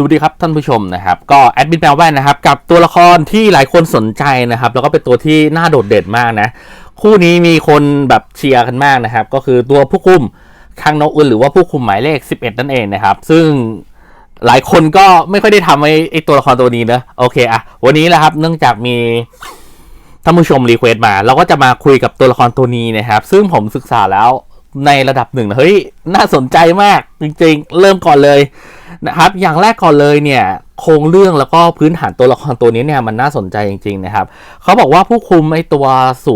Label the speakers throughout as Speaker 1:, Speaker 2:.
Speaker 1: สวัสดีครับท่านผู้ชมนะครับก็แอดมินแปลว่นนะครับกับตัวละครที่หลายคนสนใจนะครับแล้วก็เป็นตัวที่น่าโดดเด่นมากนะคู่นี้มีคนแบบเชียร์กันมากนะครับ ก็คือตัวผู้คุมคังโนอุนหรือว่าผู้คุมหมายเลข 11 นั่นเองนะครับ ซึ่งหลายคนก็ไม่ค่อยได้ทำไอ้ไอตัวละครตัวนี้นะโอเคอะวันนี้แหละครับเนื่องจากมีท่านผู้ชมรีเควสต์มา เราก็จะมาคุยกับตัวละครตัวนี้นะครับ ซึ่งผมศึกษาแล้ว ในระดับหนึ่งนะเฮ้ยน่าสนใจมากจริงๆ เริ่มก่อนเลยนะครับ อย่างแรกก่อนเลยเนี่ยโครงเรื่องแล้วก็พื้นฐานตัวละครตัวนี้เนี่ยมันน่าสนใจจริงๆนะครับเขาบอกว่าผู้คุมไอตัว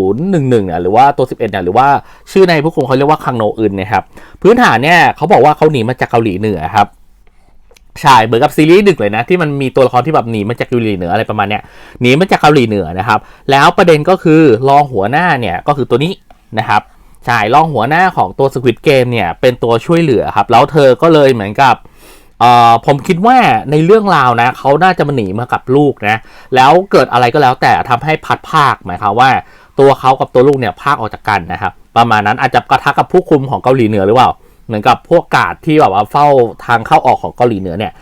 Speaker 1: 011เนี่ยหรือว่าตัว 11เนี่ยหรือว่าชื่อในผู้คุมเขาเรียกว่าคังโนอึนนะครับพื้นฐานเนี่ยเขาบอกว่าเขาหนีมาจากเกาหลีเหนือครับใช่เหมือนกับซีรีส์ดึกเลยนะที่มันมีตัวละครที่แบบหนีมาจากเกาหลีเหนืออะไรประมาณเนี้ยหนีมาจากเกาหลีเหนือนะครับ แล้วประเด็นก็คือรองหัวหน้าเนี่ยก็คือตัวนี้นะครับ ใช่รองหัวหน้าของตัวสควิตเกมเนี่ยเป็นตัวช่วยเหลือครับ แล้วเธอก็เลยเหมือนกับเอ่อผมคิดว่าในเรื่องราวนะเขาน่าจะมาหนีมากับลูกนะ แล้วเกิดอะไรก็แล้วแต่ทำให้พัดภาคหมายความว่า ตัวเขากับตัวลูกเนี่ยภาคออกจากกันนะครับ ประมาณนั้นอาจจะกระทะกับผู้คุมของเกาหลีเหนือหรือเปล่า เหมือนกับพวกกาดที่แบบว่าเฝ้าทางเข้าออกของเกาหลีเหนือเนี่ย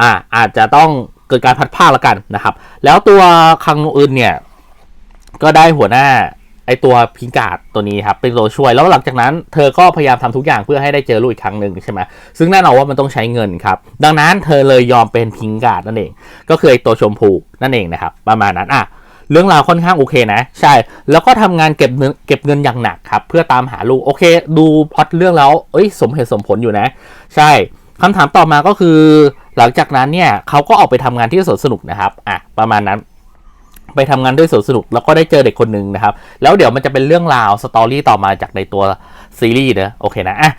Speaker 1: อ่าอาจจะต้องเกิดการพัดภาคละกันนะครับ แล้วตัวคังอึนเนี่ยก็ได้หัวหน้า ไอตัวพิงกาดตัวนี้ครับเป็นตัวช่วยแล้วหลังจากนั้นเธอก็พยายามทำทุกอย่างเพื่อให้ได้เจอลูกอีกครั้งหนึ่งใช่ไหมซึ่งแน่นอนว่ามันต้องใช้เงินครับ ดังนั้นเธอเลยยอมเป็นพิงกาดนั่นเอง ก็คือไอตัวชมพูนั่นเองนะครับ ประมาณนั้นอะเรื่องราวค่อนข้างโอเคนะ ใช่ แล้วก็ทำงานเก็บเงินเก็บเงินอย่างหนักครับ เพื่อตามหาลูกโอเค ดูพอตเรื่องแล้วเอ้ยสมเหตุสมผลอยู่นะ ใช่คำถามต่อมาก็คือ หลังจากนั้นเนี่ยเขาก็ออกไปทำงานที่สวนสนุกนะครับอะประมาณนั้น ไปทำงานด้วยสวนสนุกแล้วก็ได้เจอเด็กคนหนึ่งนะครับ แล้วเดี๋ยวมันจะเป็นเรื่องราวสตอรี่ต่อมาจากในตัวซีรีส์นะโอเคนะอะ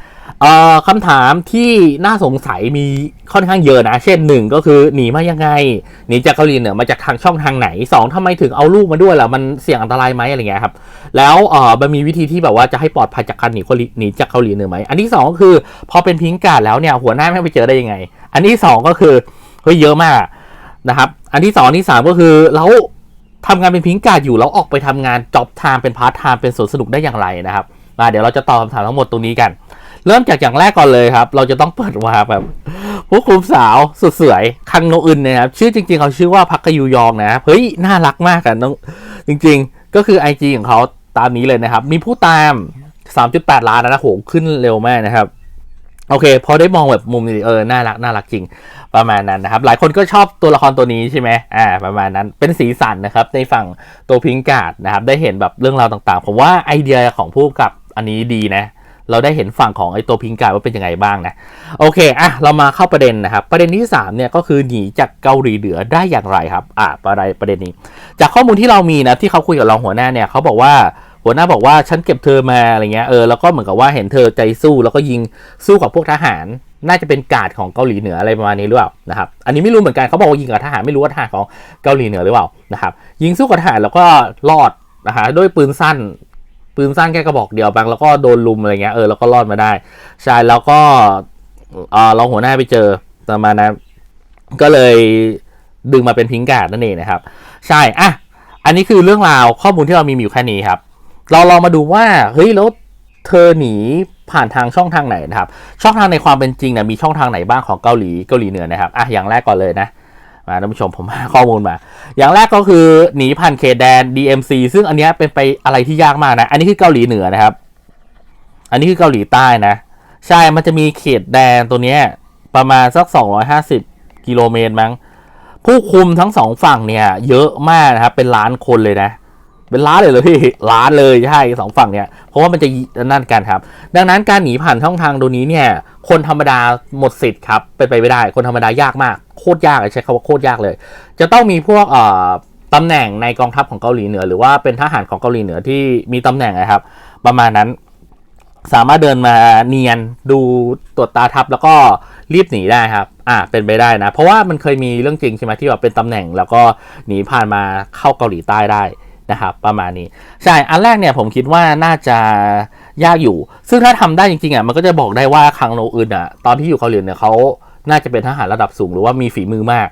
Speaker 1: ออคำถามที่น่าสงสัยมีค่อนข้างเยอะนะ เช่นหนึ่งก็คือหนีมายังไงหนีจากเกาหลีเหนือมาจากทางช่องทางไหนสองทำไมถึงเอาลูกมาด้วยล่ะมันเสี่ยงอันตรายไหมอะไรเงี้ยครับแล้วมันมีวิธีที่แบบว่าจะให้ปลอดภัยจากการหนีเกาหลีหนีจากเกาหลีเหนือไหมอันที่สองก็คือพอเป็นพิงการ์ดแล้วเนี่ยหัวหน้าไม่ไปเจอได้ยังไง อันที่สองก็คือเฮ้ยเยอะมากนะครับ อันที่สองอันที่สามก็คือแล้ว ทำงานเป็นพิงการ์ดอยู่แล้วออกไปทำงานจ็อบไทม์เป็นพาร์ทไทม์เป็นสวนสนุกได้อย่างไรนะครับมาเดี๋ยวเราจะตอบคำถามทั้งหมดตรงนี้กัน เริ่มจากอย่างแรกก่อนเลยครับ เราจะต้องเปิดวาร์ปแบบผู้คุมสาวสุดสวยคังโนอึนนะครับชื่อจริง ๆเขาชื่อว่าพักกยูยองนะเฮ้ยน่ารักมากอะน้องจริง ๆ ก็คือ IG ของเขาตามนี้เลยนะครับ มีผู้ตาม 3.8 ล้านนะโหขึ้นเร็วมากนะครับ โอเคพอได้มองแบบมุมนี้เออน่ารักน่ารักจริงประมาณนั้นนะครับ หลายคนก็ชอบตัวละครตัวนี้ใช่ไหมอ่า ประมาณนั้นเป็นสีสันนะครับ ในฝั่งตัวพิงการ์ดนะครับ ได้เห็นแบบเรื่องราวต่างๆ ผมว่าไอเดียของผู้กับอันนี้ดีนะ เราได้เห็นฝั่งของไอตัวพิงการ์ดว่าเป็นยังไงบ้างนะ โอเคอะเรามาเข้าประเด็นนะครับ ประเด็นที่3เนี่ยก็คือหนีจากเกาหลีเหนือได้อย่างไรครับ อ่าประเด็นประเด็นนี้ จากข้อมูลที่เรามีนะที่เขาคุยกับรองหัวหน้าเนี่ยเขาบอกว่า หัวหน้าบอกว่าฉันเก็บเธอมาอะไรเงี้ยเออแล้วก็เหมือนกับว่าเห็นเธอใจสู้แล้วก็ยิงสู้กับพวกทหาร น่าจะเป็นการ์ดของเกาหลีเหนืออะไรประมาณนี้หรือเปล่านะครับอันนี้ไม่รู้เหมือนกันเขาบอกว่ายิงกับทหารไม่รู้ว่าทหารของเกาหลีเหนือหรือเปล่านะครับยิงสู้กับทหารแล้วก็รอดนะฮะด้วยปืนสั้นปืนสั้นแค่กระบอกเดียวบางแล้วก็โดนลุมอะไรเงี้ยเออแล้วก็รอดมาได้ใช่แล้วก็เออเราหัวหน้าไปเจอประมาณนั้นก็เลยดึงมาเป็นพิงการ์ดนั่นเองนะครับ ใช่อะอันนี้คือเรื่องราวข้อมูลที่เรามีอยู่แค่นี้ครับ เราลองมาดูว่าเฮ้ยแล้วเธอหนีผ่านทางช่องทางไหนนะครับ ช่องทางในความเป็นจริงเนี่ยมีช่องทางไหนบ้างของเกาหลีเกาหลีเหนือนะครับอะอย่างแรกก่อนเลยนะมาท่านผู้ชมผมหาข้อมูลมา อย่างแรกก็คือหนีผ่านเขตแดน DMC ซึ่งอันนี้เป็นไปอะไรที่ยากมากนะ อันนี้คือเกาหลีเหนือนะครับ อันนี้คือเกาหลีใต้นะ ใช่ มันจะมีเขตแดนตัวเนี้ยประมาณสัก 250 กิโลเมตรมั้ง ผู้คุมทั้งสองฝั่งเนี่ย เยอะมากนะครับ เป็นล้านคนเลยนะเเป็นล้านเลยเลยพี่ล้านเลยใช่สองฝั่งเนี่ยเพราะว่ามันจะนั่นกันครับ ดังนั้นการหนีผ่านช่องทางตรงนี้เนี่ยคนธรรมดาหมดสิทธิ์ครับเป็นไปไม่ได้ คนธรรมดายากมากโคตรยากใช้คำว่าโคตรยากเลย จะต้องมีพวกเอ่อตำแหน่งในกองทัพของเกาหลีเหนือ หรือว่าเป็นทหารของเกาหลีเหนือที่มีตำแหน่งนะครับ ประมาณนั้นสามารถเดินมาเนียนดูตรวจตาทัพแล้วก็รีบหนีได้ครับอ่าเป็นไปได้นะ เพราะว่ามันเคยมีเรื่องจริงใช่ไหมที่แบบเป็นตำแหน่ง แล้วก็หนีผ่านมาเข้าเกาหลีใต้ได้ นะครับประมาณนี้ใช่อันแรกเนี่ยผมคิดว่าน่าจะยากอยู่ ซึ่งถ้าทำได้จริงๆอะมันก็จะบอกได้ว่าคังโนอึนอะตอนที่อยู่เกาหลีเนี่ยเขาน่าจะเป็นทหารระดับสูงหรือว่ามีฝีมือมาก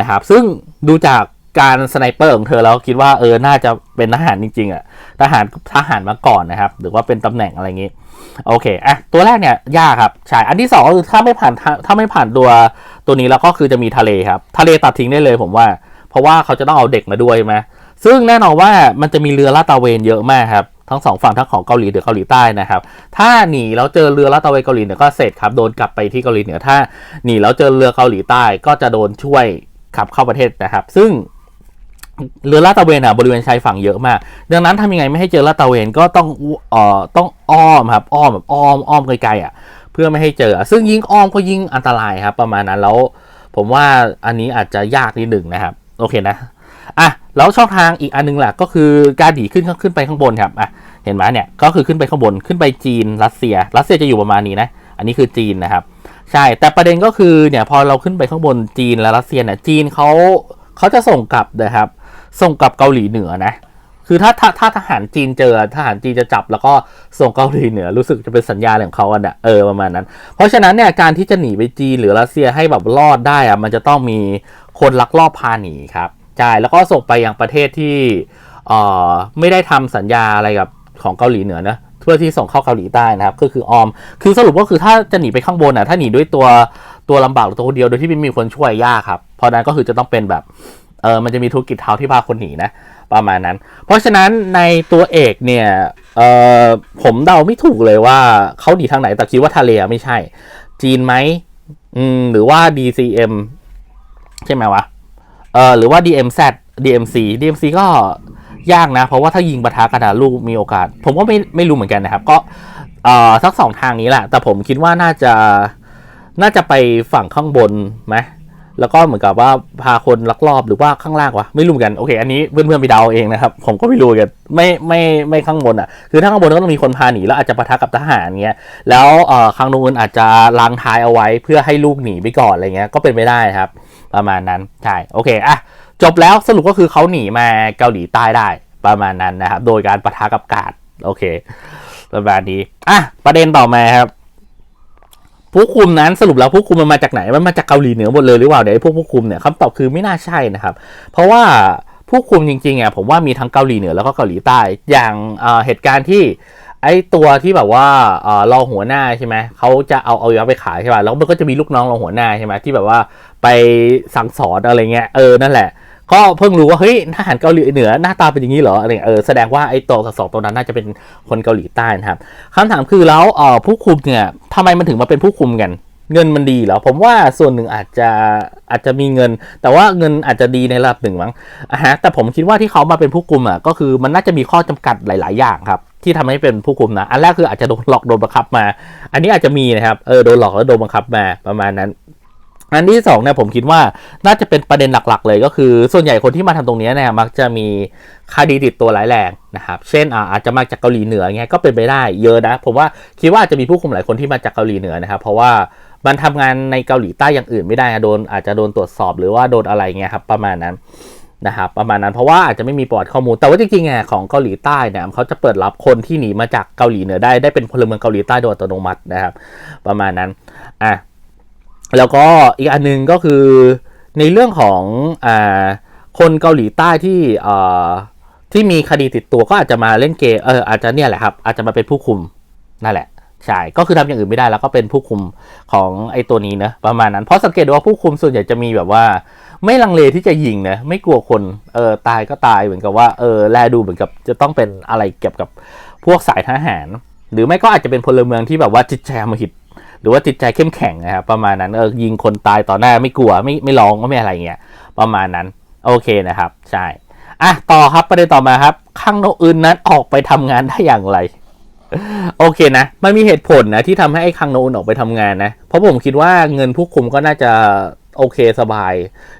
Speaker 1: นะครับ ซึ่งดูจากการสไนเปอร์ของเธอแล้วคิดว่าเออน่าจะเป็นทหารจริงๆอะทหารทหารมาก่อนนะครับ หรือว่าเป็นตำแหน่งอะไรอย่างงี้ โอเคอะตัวแรกเนี่ยยากครับใช่อันที่สองก็คือถ้าไม่ผ่านถ้าถ้าไม่ผ่านตัวตัวนี้แล้วก็คือจะมีทะเลครับ ทะเลตัดทิ้งได้เลยผมว่า เพราะว่าเขาจะต้องเอาเด็กมาด้วยใช่ไหม ซึ่งแน่นอนว่ามันจะมีเรือลาดตระเวนเยอะมากครับทั้งสองฝั่งทั้งของเกาหลีเหนือเกาหลีใต้นะครับ ถ้าหนีแล้วเจอเรือลาดตระเวนเกาหลีเหนือก็เสร็จครับโดนกลับไปที่เกาหลีเหนือถ้าหนีแล้วเจอเรือเกาหลีใต้ก็จะโดนช่วยขับเข้าประเทศนะครับ ซึ่งเรือลาดตระเวนอะบริเวณชายฝั่งเยอะมาก ดังนั้นทำยังไงไม่ให้เจอลาดตระเวนก็ต้องเอ่อต้องอ้อมครับอ้อมแบบอ้อมอ้อมไกลๆอะเพื่อไม่ให้เจอ ซึ่งยิ่งอ้อมก็ยิ่งอันตรายครับ ประมาณนั้นแล้ว ผมว่าอันนี้อาจจะยากนิดหนึ่งนะครับ โอเคนะอะ แล้วช่องทางอีกอันนึงแหละก็คือการดีขึ้นขึ้นไปข้างบนครับอะเห็นไหมเนี่ยก็คือขึ้นไปข้างบนขึ้นไปจีนรัสเซีย รัสเซียจะอยู่ประมาณนี้นะอันนี้คือจีนนะครับใช่แต่ประเด็นก็คือเนี่ยพอเราขึ้นไปข้างบนจีนและรัสเซียเนี่ยจีนเขาเขาจะส่งกลับนะครับ ส่งกลับเกาหลีเหนือนะคือถ้าถ้าถ้าทหารจีนเจอทหารจีนจะจับแล้วก็ส่งเกาหลีเหนือรู้สึกจะเป็นสัญญาของเขาอันน่ะเออประมาณนั้น เพราะฉะนั้นเนี่ยการที่จะหนีไปจีนหรือรัสเซียให้แบบรอดได้อะมันจะต้องมีคนลักลอบพาหนีครับ ใช่แล้วก็ส่งไปยังประเทศที่เอ่อไม่ได้ทำสัญญาอะไรกับของเกาหลีเหนือนะเพื่อที่ส่งเข้าเกาหลีใต้นะครับก็คือออม คือสรุปก็คือถ้าจะหนีไปข้างบนอะถ้าหนีด้วยตัวตัวลำบากหรือตัวคนเดียวโดยที่ไม่มีคนช่วยยากครับเพราะนั้นก็คือจะต้องเป็นแบบเออมันจะมีธุรกิจเท้าที่พาคนหนีนะประมาณนั้น เพราะฉะนั้นในตัวเอกเนี่ยเออผมเดาไม่ถูกเลยว่าเขาหนีทางไหนแต่คิดว่าทะเลไม่ใช่ จีนไหมอืมหรือว่า DCM ใช่ไหมวะ เออหรือว่า DMZ DMC DMC ก็ยากนะ เพราะว่าถ้ายิงปะทะกันอะลูกมีโอกาส ผมก็ไม่ไม่รู้เหมือนกันนะครับ ก็เอ่อทั้งสองทางนี้แหละ แต่ผมคิดว่าน่าจะน่าจะไปฝั่งข้างบนไหมแล้วก็เหมือนกับว่าพาคนลักลอบหรือว่าข้างล่างวะไม่รู้เหมือนกันโอเค อันนี้เพื่อนๆไปเดาเองนะครับ ผมก็ไม่รู้กันไม่ไม่ไม่ข้างบนอะ คือถ้าข้างบนก็ต้องมีคนพาหนีแล้วอาจจะปะทะกับทหารเงี้ยแล้วเอ่อข้างนู้นอาจจะล้างท้ายเอาไว้เพื่อให้ลูกหนีไปก่อนอะไรเงี้ยก็เป็นไปได้ครับ ประมาณนั้นใช่โอเคอะจบแล้วสรุปก็คือเขาหนีมาเกาหลีใต้ได้ประมาณนั้นนะครับ โดยการปะทะกับกาดโอเค ประมาณนี้อะประเด็นต่อมาครับผู้คุมนั้นสรุปแล้วผู้คุมมันมาจากไหน มันมาจากเกาหลีเหนือหมดเลยหรือเปล่าเดี๋ยวไอ้พวกผู้คุมเนี่ยคำตอบคือไม่น่าใช่นะครับ เพราะว่าผู้คุมจริงๆอะผมว่ามีทั้งเกาหลีเหนือแล้วก็เกาหลีใต้ อย่างเหตุการณ์ที่ ไอ้ตัวที่แบบว่าเออรองหัวหน้าใช่ไหมเขาจะเอาเอายาไปขายใช่ป่ะแล้วมันก็จะมีลูกน้องรองหัวหน้าใช่ไหมที่แบบว่าไปสั่งสอนอะไรเงี้ยเออนั่นแหละ ก็เพิ่งรู้ว่าเฮ้ยทหารเกาหลีเหนือหน้าตาเป็นอย่างนี้เหรออะไรเงี้ยเออแสดงว่าไอ้ตัวสองตัวนั้นน่าจะเป็นคนเกาหลีใต้นะครับคำถามคือแล้วเออผู้คุมเนี่ยทำไมมันถึงมาเป็นผู้คุมกันเงินมันดีเหรอผมว่าส่วนหนึ่งอาจจะอาจจะมีเงิน แต่ว่าเงินอาจจะดีในระดับหนึ่งมั้งอะฮะแต่ผมคิดว่าที่เขามาเป็นผู้คุมอะก็คือมันน่าจะมีข้อจำกัดหลาย ๆ อย่างครับ ที่ทำให้เป็นผู้คุมนะ อันแรกคืออาจจะโดนหลอกโดนบังคับมา อันนี้อาจจะมีนะครับเออโดนหลอกแล้วโดนบังคับมาประมาณนั้น อันที่สองเนี่ยผมคิดว่าน่าจะเป็นประเด็นหลักๆ เลยก็คือ ส่วนใหญ่คนที่มาทำตรงนี้เนี่ยมักจะมีคดีติดตัวร้ายแรงนะครับเช่นอ่าอาจจะมาจากเกาหลีเหนือเงี้ยก็เป็นไปได้เยอะนะผมว่าคิดว่าจะมีผู้คุมหลายคนที่มาจากเกาหลีเหนือนะครับ เพราะว่ามันทำงานในเกาหลีใต้อย่างอื่นไม่ได้โดนอาจจะโดนตรวจสอบหรือว่าโดนอะไรเงี้ยครับประมาณนั้น นะครับประมาณนั้นเพราะว่าอาจจะไม่มีประวัติข้อมูล แต่ว่าจริงๆอะของเกาหลีใต้เนี่ยเขาจะเปิดรับคนที่หนีมาจากเกาหลีเหนือได้ได้เป็นพลเมืองเกาหลีใต้โดยอัตโนมัตินะครับ ประมาณนั้นอะแล้วก็อีกอันหนึงก็คือในเรื่องของอ่าคนเกาหลีใต้ที่อ่อที่มีคดีติดตัวก็อาจจะมาเล่นเกมเอออาจจะเนี่ยแหละครับอาจจะมาเป็นผู้คุมนั่นแหละใช่ก็คือทำอย่างอื่นไม่ได้แล้วก็เป็นผู้คุมของไอ้ตัวนี้นะประมาณนั้นเพราะสังเกตดูว่าผู้คุมส่วนใหญ่จะมีแบบว่า ไม่ลังเลที่จะยิงนะไม่กลัวคนเออตายก็ตายเหมือนกับว่าเออแลดูเหมือนกับจะต้องเป็นอะไรเกี่ยวกับพวกสายทหาร หรือไม่ก็อาจจะเป็นพลเมืองที่แบบว่าจิตใจมหิตหรือว่าจิตใจเข้มแข็งนะครับประมาณนั้นเออยิงคนตายต่อหน้าไม่กลัวไม่ไม่ร้องก็ไม่อะไรเงี้ยประมาณนั้นโอเคนะครับ ใช่อะต่อครับประเด็นต่อมาครับ ข้างโนอื่นนั้นออกไปทำงานได้อย่างไร โอเคนะ มันมีเหตุผลนะที่ทำให้ไอ้คังโนอุนออกไปทำงานนะ เพราะผมคิดว่าเงินผู้คุมก็น่าจะ โอเคสบาย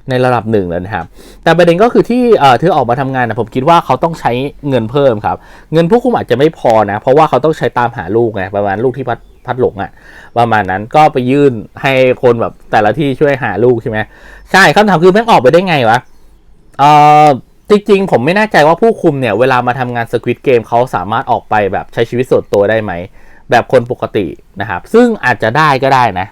Speaker 1: ในระดับหนึ่งแล้วนะครับ แต่ประเด็นก็คือที่เอ่อออกมาทำงานนะผมคิดว่าเขาต้องใช้เงินเพิ่มครับ เงินผู้คุมอาจจะไม่พอนะ เพราะว่าเขาต้องใช้ตามหาลูกไงประมาณลูกที่พัดพัดหลงอะ่ะประมาณนั้นก็ไปยื่นให้คนแบบแต่ละที่ช่วยหาลูกใช่ไหมใช่คำถามคือแม่งออกไปได้ไงวะเอ่อจริงๆ ผมไม่แน่ใจว่าผู้คุมเนี่ยเวลามาทำงานสควิตเกมเขาสามารถออกไปแบบใช้ชีวิตส่วนตัวได้ไหมแบบคนปกตินะครับ ซึ่งอาจจะได้ก็ได้นะ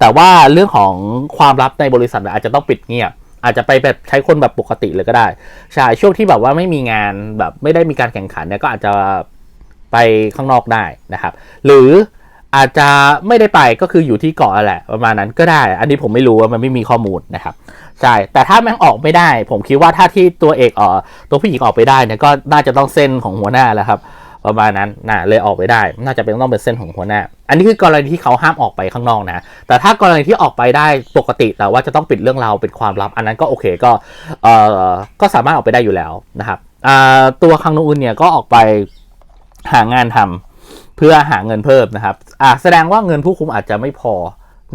Speaker 1: แต่ว่าเรื่องของความลับในบริษัทอาจจะต้องปิดเงียบ อาจจะไปแบบใช้คนแบบปกติเลยก็ได้ใช่ช่วงที่แบบว่าไม่มีงานแบบไม่ได้มีการแข่งขันเนี่ยก็อาจจะไปข้างนอกได้นะครับ หรืออาจจะไม่ได้ไปก็คืออยู่ที่เกาะแหละประมาณนั้นก็ได้ อันนี้ผมไม่รู้ว่ามันไม่มีข้อมูลนะครับใช่แต่ถ้าแม่งออกไม่ได้ ผมคิดว่าถ้าที่ตัวเอกออตัวผู้หญิงออกไปได้เนี่ยก็น่าจะต้องเส้นของหัวหน้าแล้วครับ ประมาณนั้นนะเลยออกไปได้ น่าจะเป็นต้องเป็นเส้นของหัวหน้า อันนี้คือกรณีที่เขาห้ามออกไปข้างนอกนะ แต่ถ้ากรณีที่ออกไปได้ปกติแต่ว่าจะต้องปิดเรื่องราวเป็นความลับ อันนั้นก็โอเคก็เอ่อก็สามารถออกไปได้อยู่แล้วนะครับตัวคังโนอุนเนี่ยก็ออกไปหางานทำเพื่อหาเงินเพิ่มนะครับอ่าแสดงว่าเงินผู้คุมอาจจะไม่พอ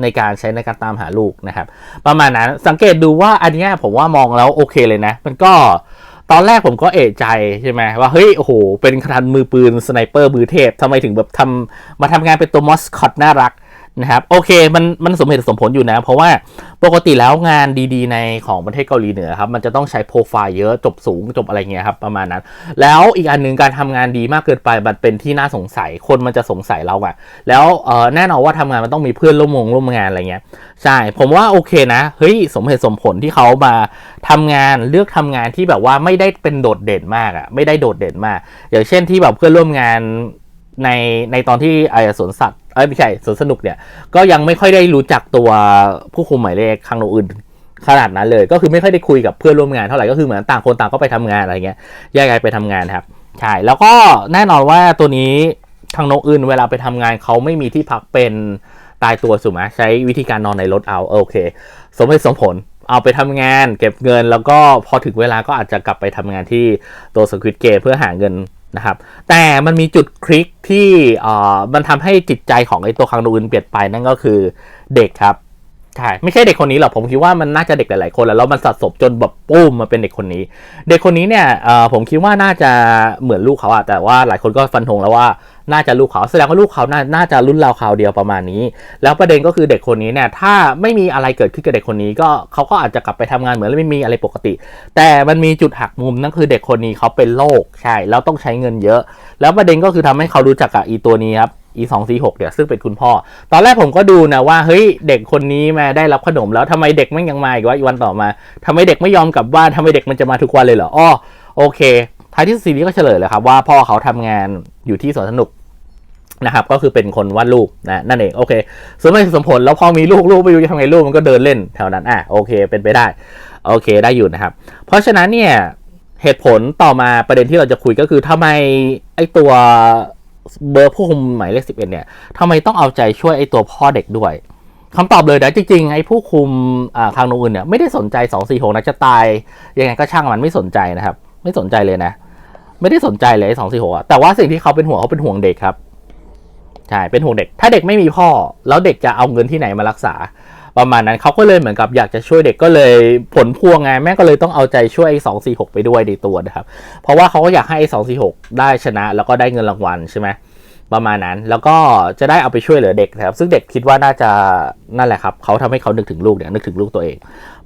Speaker 1: ในการใช้ในการตามหาลูกนะครับ ประมาณนั้นสังเกตดูว่าอันนี้ผมว่ามองแล้วโอเคเลยนะ มันก็ ตอนแรกผมก็เอะใจใช่ไหมว่าเฮ้ยโอ้โหเป็นคันมือปืนสไนเปอร์มือเทพทำไมถึงแบบทำมาทำงานเป็นตัวมอสคอตน่ารัก นะครับโอเคมันมันสมเหตุสมผลอยู่นะ เพราะว่าปกติแล้วงานดีๆ ในของประเทศเกาหลีเหนือครับมันจะต้องใช้โปรไฟล์เยอะจบสูงจบอะไรเงี้ยครับประมาณนั้น แล้วอีกอันหนึ่งการทำงานดีมากเกินไปมันเป็นที่น่าสงสัยคนมันจะสงสัยเราอะแล้วเออแน่นอนว่าทำงานมันต้องมีเพื่อนร่วมวงร่วมงานอะไรเงี้ยใช่ผมว่าโอเคนะเฮ้ยสมเหตุสมผลที่เขามาทำงานเลือกทำงานที่แบบว่าไม่ได้เป็นโดดเด่นมากอะไม่ได้โดดเด่นมาก อย่างเช่นที่แบบเพื่อนร่วมงาน ในในตอนที่ไอ้สวนสัตว์เอ้ยไม่ใช่สวนสนุกเนี่ย ก็ยังไม่ค่อยได้รู้จักตัวผู้คุมหมายเลขคังโนอื่นขนาดนั้นเลย ก็คือไม่ค่อยได้คุยกับเพื่อนร่วมงานเท่าไหร่ก็คือเหมือนต่างคนต่างก็ไปทำงานอะไรเงี้ยแยกย้ายไปทำงานครับใช่แล้วก็แน่นอนว่าตัวนี้ทางนกอื่นเวลาไปทำงานเขาไม่มีที่พักเป็นตายตัวสุไหมใช้วิธีการนอนในรถเอาโอเค สมเหตุสมผลเอาไปทำงาน เก็บเงินแล้วก็พอถึงเวลาก็อาจจะกลับไปทำงานที่ตัวสควิตเกมเพื่อหาเงิน นะครับ แต่มันมีจุดคลิกที่มันทำให้จิตใจของไอ้ตัวคังดูอื่นเปลี่ยนไปนั่นก็คือเด็กครับใช่ไม่ใช่เด็กคนนี้หรอกผมคิดว่ามันน่าจะเด็กหลายๆคนแล้วแล้วมันสะสมจนแบบปุ้มมาเป็นเด็กคนนี้ เด็กคนนี้เนี่ยผมคิดว่าน่าจะเหมือนลูกเขาอะแต่ว่าหลายคนก็ฟันธงแล้วว่า น่าจะลูกเขาแสดงว่าลูกเขาน่าน่าจะรุ่นราวคราเดียวประมาณนี้ แล้วประเด็นก็คือเด็กคนนี้เนี่ยถ้าไม่มีอะไรเกิดขึ้นกับเด็กคนนี้ก็เขาก็อาจจะกลับไปทำงานเหมือนไม่มีอะไรปกติ แต่มันมีจุดหักมุมนั่นคือเด็กคนนี้เขาเป็นโรคใช่แล้วต้องใช้เงินเยอะ แล้วประเด็นก็คือทำให้เขารู้จักกับอีตัวนี้ครับอีสองสี่หกเนี่ยซึ่งเป็นคุณพ่อ ตอนแรกผมก็ดูนะว่าเฮ้ยเด็กคนนี้มาได้รับขนมแล้วทำไมเด็กไม่ยังมาอีกวะอีกวันต่อมาทำไมเด็กไม่ยอมกลับบ้านทำไมเด็กมันจะมาทุกวันเลยเหรออ้อโอเค ท้ายที่สุดซีรีส์ก็เฉลยเลยครับว่าพ่อเขาทำงานอยู่ที่สวนสนุก นะครับก็คือเป็นคนวาดรูปนะนั่นเองโอเคสมมติสมผลแล้วพอมีลูกลูกไม่รู้จะทำไงลูกมันก็เดินเล่นแถวนั้นอะโอเคเป็นไปได้โอเคได้อยู่นะครับ เพราะฉะนั้นเนี่ยเหตุผลต่อมาประเด็นที่เราจะคุยก็คือทำไมไอตัวเบอร์ผู้คุมหมายเลขสิบเอ็ดเนี่ยทำไมต้องเอาใจช่วยไอตัวพ่อเด็กด้วยคำตอบเลยนะจริงๆไอผู้คุมอ่าทางโนอื่นเนี่ยไม่ได้สนใจ2 4 6นะจะตายยังไงก็ช่างมันไม่สนใจนะครับ ไม่สนใจเลยนะ ไม่ได้สนใจเลยสองสี่หกแต่ว่าสิ่งที่เขาเป็นห่วงเขาเป็นห่วงเด็กครับ ใช่เป็นห่วงเด็ก ถ้าเด็กไม่มีพ่อ แล้วเด็กจะเอาเงินที่ไหนมารักษา ประมาณนั้นเขาก็เลยเหมือนกับอยากจะช่วยเด็กก็เลยผลพวงไงแม่ก็เลยต้องเอาใจช่วยไอ้สองสี่หกไปด้วยในตัวนะครับ เพราะว่าเขาก็อยากให้ไอ้สองสี่หกได้ชนะ แล้วก็ได้เงินรางวัลใช่ไหมประมาณนั้นแล้วก็จะได้เอาไปช่วยเหลือเด็กนะครับ ซึ่งเด็กคิดว่าน่าจะนั่นแหละครับเขาทำให้เขานึกถึงลูกเนี่ยนึกถึงลูกตัวเอง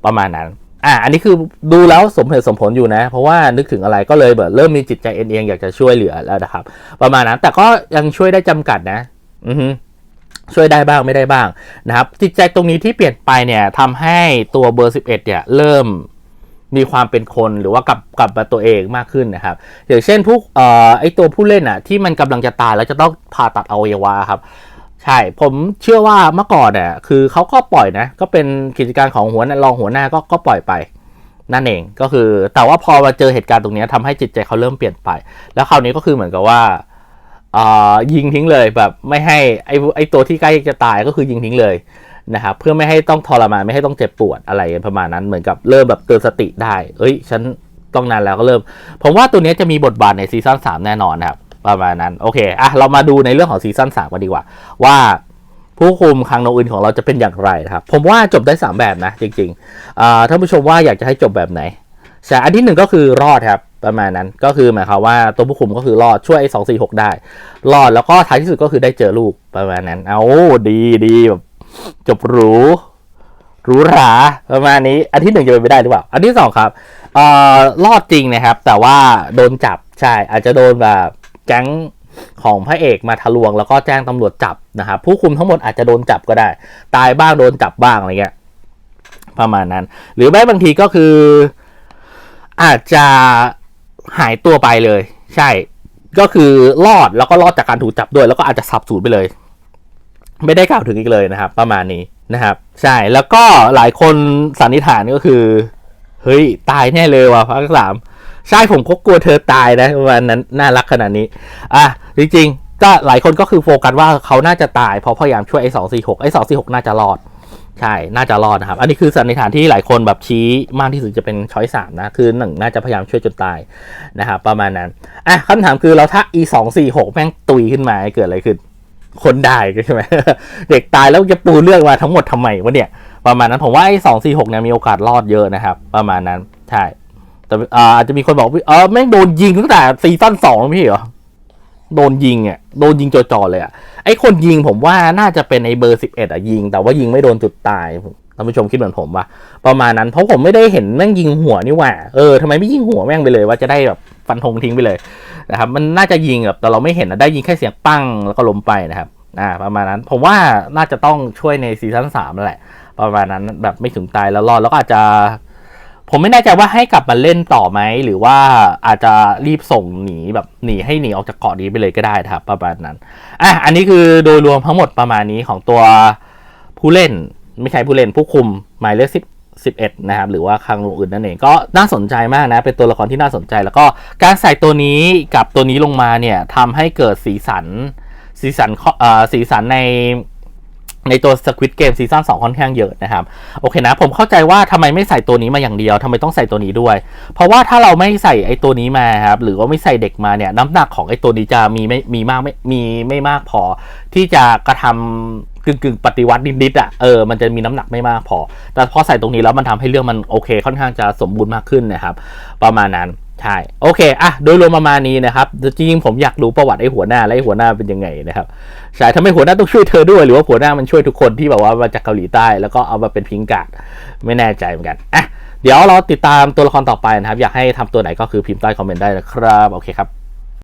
Speaker 1: ประมาณนั้นอะอันนี้คือดูแล้วสมเหตุสมผลอยู่นะ เพราะว่านึกถึงอะไรก็เลยแบบเริ่มมีจิตใจเอ็นเอียงอยากจะช่วยเหลือแล้วนะครับ ประมาณนั้นแต่ก็ยังช่วยได้จำกัดนะ อือฮึช่วยได้บ้างไม่ได้บ้างนะครับ จิตใจตรงนี้ที่เปลี่ยนไปเนี่ยทำให้ตัวเบอร์ 11 เนี่ย เริ่มมีความเป็นคนหรือว่ากลับกลับมาตัวเองมากขึ้นนะครับ อย่างเช่นพวกเอ่อไอตัวผู้เล่นอะที่มันกำลังจะตายแล้วจะต้องผ่าตัดอวัยวะครับ ใช่ ผมเชื่อว่าเมื่อก่อนเนี่ยคือเขาก็ปล่อยนะ ก็เป็นกิจการของหัวหน้ารองหัวหน้าก็ก็ปล่อยไปนั่นเองก็คือ แต่ว่าพอมาเจอเหตุการณ์ตรงนี้ยทำให้จิตใจเขาเริ่มเปลี่ยนไป แล้วคราวนี้ก็คือเหมือนกับว่า ยิงทิ้งเลยแบบไม่ให้ไอไอตัวที่ใกล้จะตายก็คือยิงทิ้งเลยนะครับเพื่อไม่ให้ต้องทรมานไม่ให้ต้องเจ็บปวดอะไรประมาณนั้นเหมือนกับเริ่มแบบเตือนสติได้ เอ้ย ฉันต้องนานแล้วก็เริ่ม ผมว่าตัวนี้จะมีบทบาทในซีซั่น3แน่นอนครับประมาณนั้นโอเคอะเรามาดูในเรื่องของซีซั่น3กันดีกว่า ว่าผู้คุมคังโนอื่นของเราจะเป็นอย่างไรครับผมว่าจบได้ 3 แบบนะจริงๆอ่าท่านผู้ชมว่าอยากจะให้จบแบบไหนใช่อันที่หนึ่งก็คือรอดครับ ประมาณนั้นก็คือหมายความว่าตัวผู้คุมก็คือรอดช่วยไอ้สองสี่หกได้ รอดแล้วก็ท้ายที่สุดก็คือได้เจอลูกประมาณนั้น เอาดีดีแบบจบหรูหรูหราประมาณนี้ อันที่หนึ่งจะเป็นไปได้หรือเปล่า อันที่สองครับเอ่อรอดจริงนะครับ แต่ว่าโดนจับใช่อาจจะโดนแบบแก๊งของพระเอกมาทะลวง แล้วก็แจ้งตำรวจจับนะครับผู้คุมทั้งหมดอาจจะโดนจับก็ได้ ตายบ้างโดนจับบ้างอะไรเงี้ยประมาณนั้น หรือไม่บางทีก็คือ อาจจะ หายตัวไปเลย ใช่ ก็คือรอดแล้วก็รอดจากการถูกจับด้วย แล้วก็อาจจะสับสูญไปเลย ไม่ได้กล่าวถึงอีกเลยนะครับ ประมาณนี้นะครับ ใช่แล้วก็หลายคนสันนิษฐานก็คือ เฮ้ย ตายแน่เลยว่ะภาคสามใช่ผมก็กลัวเธอตายนะประมาณนั้นน่ารักขนาดนี้ อะ จริงๆก็หลายคนก็คือโฟกัสว่าเขาน่าจะตายเพราะพยายามช่วยไอ้สองสี่หกไอ้สองสี่หกน่าจะรอด ใช่ น่าจะรอดนะครับ อันนี้คือสันนิษฐานที่หลายคนแบบชี้มากที่สุดจะเป็นช้อยสามนะ คือหนึ่งน่าจะพยายามช่วยจนตายนะครับประมาณนั้น อะคำถามคือเราถ้า e สองสี่หกแม่งตุยขึ้นมาเกิดอะไรขึ้น คนได้ใช่ไหม เด็กตายแล้วจะปูเรื่องมาทั้งหมดทำไมวะเนี่ย ประมาณนั้น ผมว่าไอ้สองสี่หกเนี่ยมีโอกาสรอดเยอะนะครับ ประมาณนั้น ใช่ แต่อาจจะมีคนบอกว่าเออแม่งโดนยิงตั้งแต่ซีซั่นสองแล้วพี่เหรอ โดนยิงอะโดนยิงจ่อๆเลยอะไอ้คนยิงผมว่าน่าจะเป็นไอเบอร์สิบเอ็ดอะยิง แต่ว่ายิงไม่โดนจุดตายท่านผู้ชมคิดเหมือนผมปะประมาณนั้นเพราะผมไม่ได้เห็นแม่งยิงหัวนี่หว่าเออทำไมไม่ยิงหัวแม่งไปเลยว่าจะได้แบบฟันธงทิ้งไปเลยนะครับมันน่าจะยิงแบบแต่เราไม่เห็นนะได้ยิงแค่เสียงปั้งแล้วก็ล้มไปนะครับอ่าประมาณนั้นผมว่าน่าจะต้องช่วยในซีซั่นสามแหละ ประมาณนั้นแบบไม่ถึงตายแล้วรอดแล้วก็อาจจะ ผมไม่แน่ใจว่าให้กลับมาเล่นต่อไหม หรือว่าอาจจะรีบส่งหนีแบบหนีให้หนีออกจากเกาะนี้ไปเลยก็ได้ครับประมาณนั้นอะอันนี้คือโดยรวมทั้งหมดประมาณนี้ของตัวผู้เล่นไม่ใช่ผู้เล่นผู้คุมหมายเลขสิบสิบเอ็ดนะครับหรือว่าคางลงอื่นนั่นเองก็น่าสนใจมากนะ เป็นตัวละครที่น่าสนใจ แล้วก็การใส่ตัวนี้กับตัวนี้ลงมาเนี่ยทำให้เกิดสีสันสีสันข้อเอ่อสีสันใน ในตัว Squid Game ซีซั่น2ค่อนข้างเยอะนะครับ โอเคนะ ผมเข้าใจว่าทำไมไม่ใส่ตัวนี้มาอย่างเดียวทำไมต้องใส่ตัวนี้ด้วย เพราะว่าถ้าเราไม่ใส่ไอ้ตัวนี้มาครับ หรือว่าไม่ใส่เด็กมาเนี่ย น้ำหนักของไอ้ตัวนี้จะมีไม่มีมากไม่มีไม่มากพอ ที่จะกระทำกึ่งกึ่งปฏิวัตินิดๆอะเออมันจะมีน้ำหนักไม่มากพอ แต่พอใส่ตรงนี้แล้วมันทำให้เรื่องมันโอเค ค่อนข้างจะสมบูรณ์มากขึ้นนะครับ ประมาณนั้น ใช่โอเคอะโดยรวมประมาณนี้นะครับจริงๆผมอยากรู้ประวัติไอ้หัวหน้าและไอ้หัวหน้าเป็นยังไงนะครับใช่ทำไมหัวหน้าต้องช่วยเธอด้วยหรือว่าหัวหน้ามันช่วยทุกคนที่แบบว่ามาจากเกาหลีใต้ แล้วก็เอามาเป็นพิงกาดไม่แน่ใจเหมือนกันอะเดี๋ยวเราติดตามตัวละครต่อไปนะครับ อยากให้ทำตัวไหนก็คือพิมพ์ใต้คอมเมนต์ได้นะครับ โอเคครับ